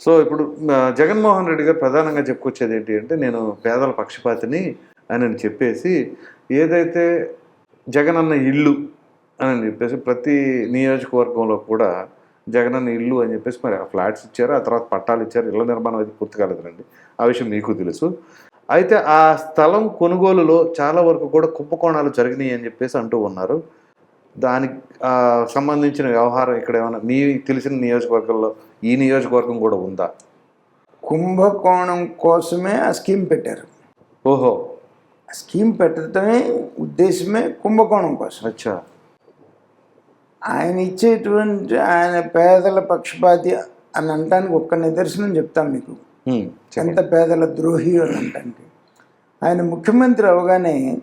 So ఇప్పుడు జగన్మోహన్ రెడ్డి గారు ప్రధానంగా చెప్పుకొచ్చేది ఏంటి అంటే నేను పేదల పక్షపాతిని అని అని చెప్పేసి ఏదైతే జగనన్న ఇల్లు అని చెప్పేసి ప్రతి నియోజకవర్గంలో కూడా జగనన్న ఇల్లు అని చెప్పేసి మరి ఆ ఫ్లాట్స్ ఇచ్చారు ఆ తర్వాత పట్టాలు ఇచ్చారు ఇళ్ళ నిర్మాణం అయితే పూర్తి కాలేదండి. ఆ విషయం మీకు తెలుసు. అయితే ఆ స్థలం కొనుగోలులో చాలా వరకు కూడా కుంభకోణాలు జరిగినాయి అని చెప్పేసి అంటూ ఉన్నారు. దానికి సంబంధించిన వ్యవహారం ఇక్కడ ఏమైనా మీ తెలిసిన నియోజకవర్గంలో ఈ నియోజకవర్గం కూడా ఉందా? కుంభకోణం కోసమే ఆ స్కీమ్ పెట్టారు. ఓహో. ఆ స్కీమ్ పెట్టడమే ఉద్దేశమే కుంభకోణం కోసం. అచ్చా. ఆయన ఇచ్చేటువంటి ఆయన పేదల పక్షపాతి అని అనటానికి ఒక్క నిదర్శనం చెప్తాను మీకు. ఎంత పేదల ద్రోహి అని అనటానికి. ఆయన ముఖ్యమంత్రి అవగానే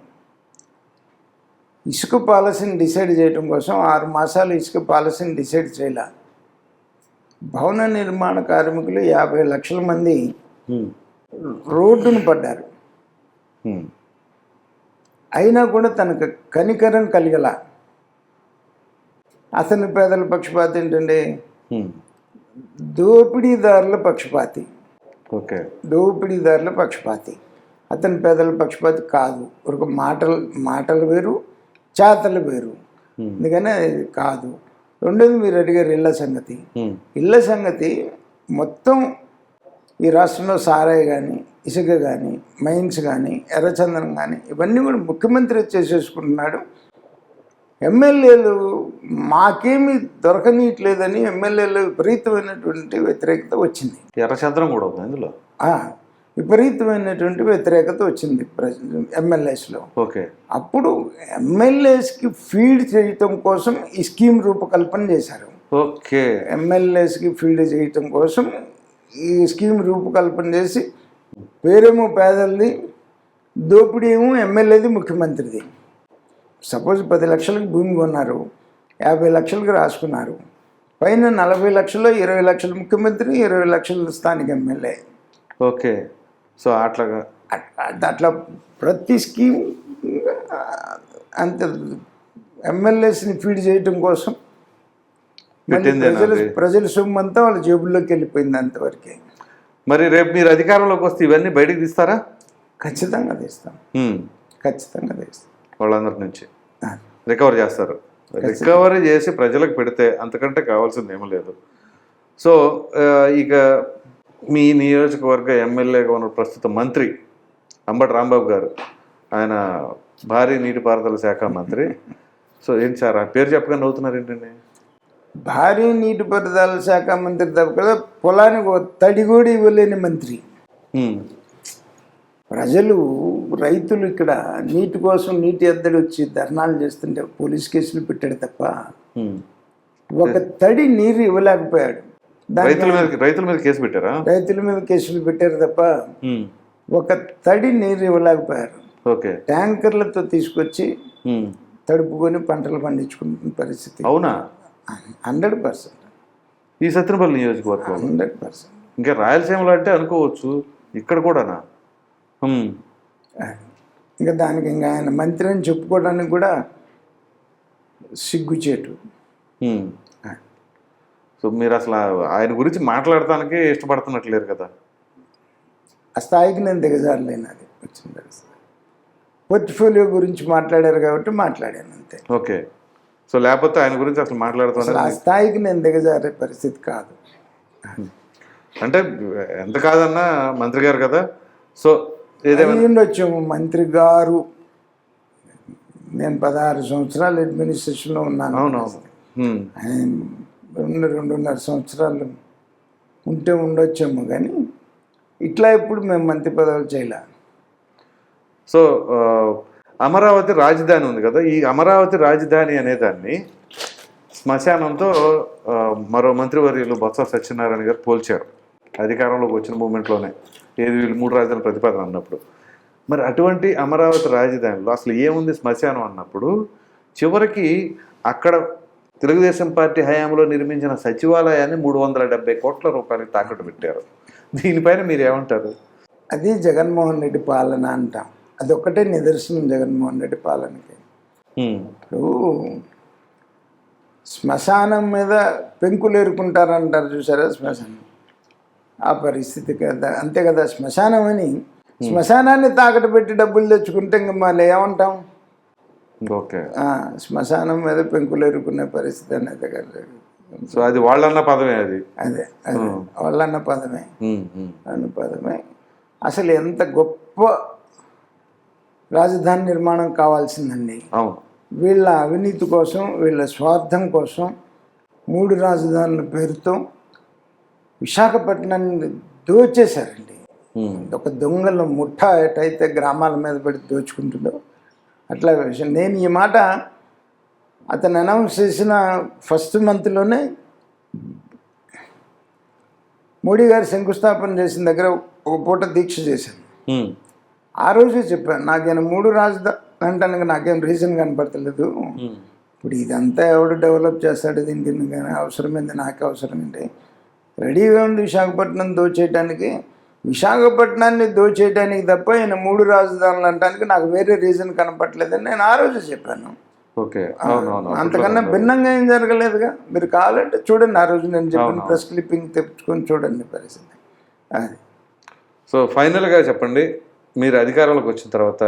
ఇసుక పాలసీని డిసైడ్ చేయడం కోసం ఆరు మాసాలు ఇసుక పాలసీని డిసైడ్ చేయాల. భవన నిర్మాణ కార్మికులు యాభై లక్షల మంది రోడ్డును పడ్డారు. అయినా కూడా తనకు కనికరం కలిగల. అతని పేదల పక్షపాతి ఏంటంటే హ్మ్. దోపిడీదారుల పక్షపాతి. ఓకే. దోపిడీదారుల పక్షపాతి. అతని పేదల పక్షపాతి కాదు. ఒక మాటలు మాటలు వేరు చేతలు వేరు. Hmm. అందుకని అది కాదు. రెండోది మీరు అడిగారు ఇళ్ళ సంగతి. ఇళ్ళ సంగతి మొత్తం ఈ రాష్ట్రంలో సారాయి కానీ ఇసుక కానీ మైన్స్ కానీ ఎర్రచందనం కానీ ఇవన్నీ కూడా ముఖ్యమంత్రి చేసేసుకుంటున్నాడు. ఎమ్మెల్యేలు మాకేమీ దొరకనీయట్లేదని ఎమ్మెల్యేలు విపరీతమైనటువంటి వ్యతిరేకత వచ్చింది. ఎర్రచంద్రం కూడా ఉంది ఇందులో? విపరీతమైనటువంటి వ్యతిరేకత వచ్చింది ఎమ్మెల్యేస్లో. ఓకే. అప్పుడు ఎమ్మెల్యేస్కి ఫీడ్ చేయటం కోసం ఈ స్కీమ్ రూపకల్పన చేశారు. ఓకే. ఎమ్మెల్యేస్కి ఫీల్డ్ చేయటం కోసం ఈ స్కీమ్ రూపకల్పన చేసి పేరేమో పేదలది దోపిడీ ఏమో ఎమ్మెల్యేది ముఖ్యమంత్రిది. సపోజ్ పది లక్షలకు భూమి కొన్నారు యాభై లక్షలకు రాసుకున్నారు. పైన నలభై లక్షల్లో ఇరవై లక్షల ముఖ్యమంత్రి ఇరవై లక్షల స్థానిక ఎమ్మెల్యే. ఓకే. సో అట్లాగా అట్- అట్లా ప్రతి స్కీమ్ అంత ఎమ్మెల్యేస్ని ఫీడ్ చేయటం కోసం ప్రజల? ప్రజల సొమ్ము అంతా వాళ్ళ జేబుల్లోకి వెళ్ళిపోయింది అంతవరకే. మరి రేపు మీరు అధికారంలోకి వస్తే ఇవన్నీ బయటికి తీస్తారా? ఖచ్చితంగా తీస్తాం. ఖచ్చితంగా తీస్తాం. వాళ్ళందరి నుంచి రికవర్ చేస్తారు. రికవరీ చేసి ప్రజలకు పెడితే అంతకంటే కావాల్సింది ఏమీ లేదు. సో ఇక మీ నియోజకవర్గ ఎమ్మెల్యేగా ఉన్న ప్రస్తుత మంత్రి అంబటి రాంబాబు గారు ఆయన భారీ నీటిపారుదల శాఖ మంత్రి. సో ఏంటి సార్ ఆ పేరు చెప్పగా నవ్వుతున్నారు ఏంటండి భారీ నీటిపారుదల శాఖ మంత్రి తప్ప కదా పొలానికి ఓ తడి కూడా ఇవ్వలేని మంత్రి. ప్రజలు రైతులు ఇక్కడ నీటి కోసం నీటి ఎద్దడి వచ్చి ధర్నాలు చేస్తుంటే పోలీస్ కేసులు పెట్టాడు తప్ప. ఒక తడి నీరు ఇవ్వలేకపోయాడు. రైతుల మీద రైతుల మీద కేసు పెట్టారా? రైతుల మీద కేసులు పెట్టారు తప్ప ఒక తడి నీరు ఇవ్వలేకపోయారు. ఓకే. ట్యాంకర్లతో తీసుకొచ్చి. తడుపుకొని పంటలు పండించుకుంటున్న పరిస్థితి. అవునా? Hundred percent. ఈ సత్యనపల్లి నియోజకవర్గం హండ్రెడ్ పర్సెంట్. ఇంకా రాయలసీమలో అంటే అనుకోవచ్చు ఇక్కడ కూడానా. ఇంకా దానికి ఇంకా ఆయన మంత్రి అని చెప్పుకోవడానికి కూడా సిగ్గుచేటు. సో మీరు అసలు ఆయన గురించి మాట్లాడటానికి ఇష్టపడుతున్నట్లేరు కదా. ఆ స్థాయికి నేను దిగజారలేను అది వచ్చిన పోర్ట్ఫోలియో గురించి మాట్లాడారు కాబట్టి మాట్లాడాను అంతే. ఓకే. సో లేకపోతే ఆయన గురించి అసలు మాట్లాడుతున్నారు ఆ స్థాయికి నేను దిగజారే పరిస్థితి కాదు. అంటే ఎంత కాదన్నా మంత్రి గారు కదా. సో ఉండొచ్చు మంత్రి గారు. నేను పదహారు సంవత్సరాలు అడ్మినిస్ట్రేషన్లో ఉన్నాను. అవునవును. రెండు రెండున్నర సంవత్సరాలు ఉంటే ఉండొచ్చేమో కానీ ఇట్లా ఎప్పుడు మేము మంత్రి పదవులు చేయలే. సో అమరావతి రాజధాని ఉంది కదా ఈ అమరావతి రాజధాని అనేదాన్ని శ్మశానంతో మరో మంత్రివర్యులు బొత్స సత్యనారాయణ గారు పోల్చారు. అధికారంలోకి వచ్చిన మూమెంట్లోనే. ఏది వీళ్ళు మూడు రాజధానుల ప్రతిపాదన అన్నప్పుడు. మరి అటువంటి అమరావతి రాజధానిలో అసలు ఏముంది శ్మశానం అన్నప్పుడు చివరికి అక్కడ తెలుగుదేశం పార్టీ హయాంలో నిర్మించిన సచివాలయాన్ని మూడు వందల డెబ్బై కోట్ల రూపాయలకి తాకట్టు పెట్టారు. దీనిపైన మీరు ఏమంటారు అది జగన్మోహన్ రెడ్డి పాలన అంటాం. అదొక్కటే నిదర్శనం జగన్మోహన్ రెడ్డి పాలనకి. ఇప్పుడు శ్మశానం మీద పెంకులు ఏరుకుంటారంటారు చూసారా శ్మశానం? ఆ పరిస్థితి కదా. అంతే కదా శ్మశానం అని శ్మశానాన్ని తాకట్టు పెట్టి డబ్బులు తెచ్చుకుంటే ఇంక మళ్ళీ ఏమంటాం? శ్మశానం మీద పెంకులు ఎరుకునే పరిస్థితి అనేది కదా సో అది వాళ్ళన్న పదమే అది? అదే అదే. వాళ్ళన్న పదమే. అన్న పదమే. అసలు ఎంత గొప్ప రాజధాని నిర్మాణం కావాల్సిందండి. వీళ్ళ అవినీతి కోసం వీళ్ళ స్వార్థం కోసం మూడు రాజధానుల పేరుతో విశాఖపట్నాన్ని దోచేశారండి. ఒక దొంగల ముఠ ఎటైతే గ్రామాల మీద పడి దోచుకుంటుందో అట్లా విషయం. నేను ఈ మాట అతను అనౌన్స్ చేసిన ఫస్ట్ మంత్లోనే మోడీ గారు శంకుస్థాపన చేసిన దగ్గర ఒక పూట దీక్ష చేశాను. ఆ రోజే చెప్పాను నాకేం మూడు రాజధాని అంటానికి నాకేం రీజన్ కనపడతలేదు. ఇప్పుడు ఇదంతా ఎవడు డెవలప్ చేస్తాడు దీనికి అవసరమైంది నాకు అవసరం ఏంటి రెడీగా ఉంది విశాఖపట్నం దోచేయటానికి విశాఖపట్నాన్ని దోచేయటానికి తప్ప ఈయన మూడు రాజధానులు అంటానికి నాకు వేరే రీజన్ కనపట్లేదని నేను ఆ రోజు చెప్పాను. ఓకే. అంతకన్నా భిన్నంగా ఏం జరగలేదుగా? మీరు కావాలంటే చూడండి ఆ రోజు నేను చెప్పిన ప్రెస్ క్లిప్పింగ్ తెచ్చుకొని చూడండి పరిస్థితి. అది. సో ఫైనల్గా చెప్పండి మీరు అధికారంలోకి వచ్చిన తర్వాత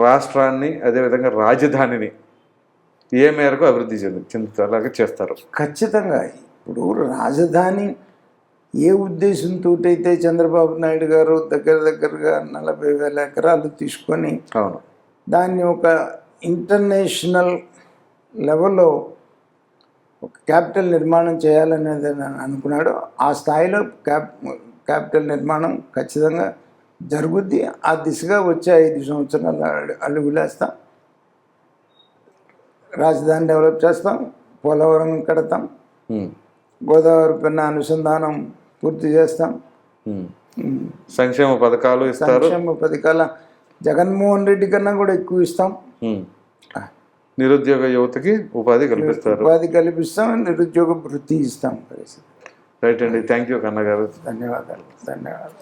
రాష్ట్రాన్ని అదేవిధంగా రాజధానిని ఏ మేరకు అభివృద్ధి చెంది చెందుతాలాగా చేస్తారు? ఖచ్చితంగా. ఇప్పుడు రాజధాని ఏ ఉద్దేశంతో అయితే చంద్రబాబు నాయుడు గారు దగ్గర దగ్గరగా నలభై వేల ఎకరాలు తీసుకొని అవును. దాన్ని ఒక ఇంటర్నేషనల్ లెవెల్లో ఒక క్యాపిటల్ నిర్మాణం చేయాలనేది నేను అనుకున్నాడు ఆ స్థాయిలో క్యాప్ క్యాపిటల్ నిర్మాణం ఖచ్చితంగా జరుగుద్ది. ఆ దిశగా వచ్చే ఐదు సంవత్సరాలు అడు- అడుగులేస్తాం. రాజధాని డెవలప్ చేస్తాం. పోలవరం కడతాం. గోదావరి పెన్న అనుసంధానం పూర్తి చేస్తాం. సంక్షేమ పథకాలు ఇస్తారు. సంక్షేమ పథకాల జగన్మోహన్ రెడ్డి కన్నా కూడా ఎక్కువ ఇస్తాం. నిరుద్యోగ యువతకి ఉపాధి కల్పిస్తారు. ఉపాధి కల్పిస్తాం నిరుద్యోగ వృత్తి ఇస్తాం. రైట్ అండి. థ్యాంక్ యూ కన్న గారు ధన్యవాదాలు. ధన్యవాదాలు.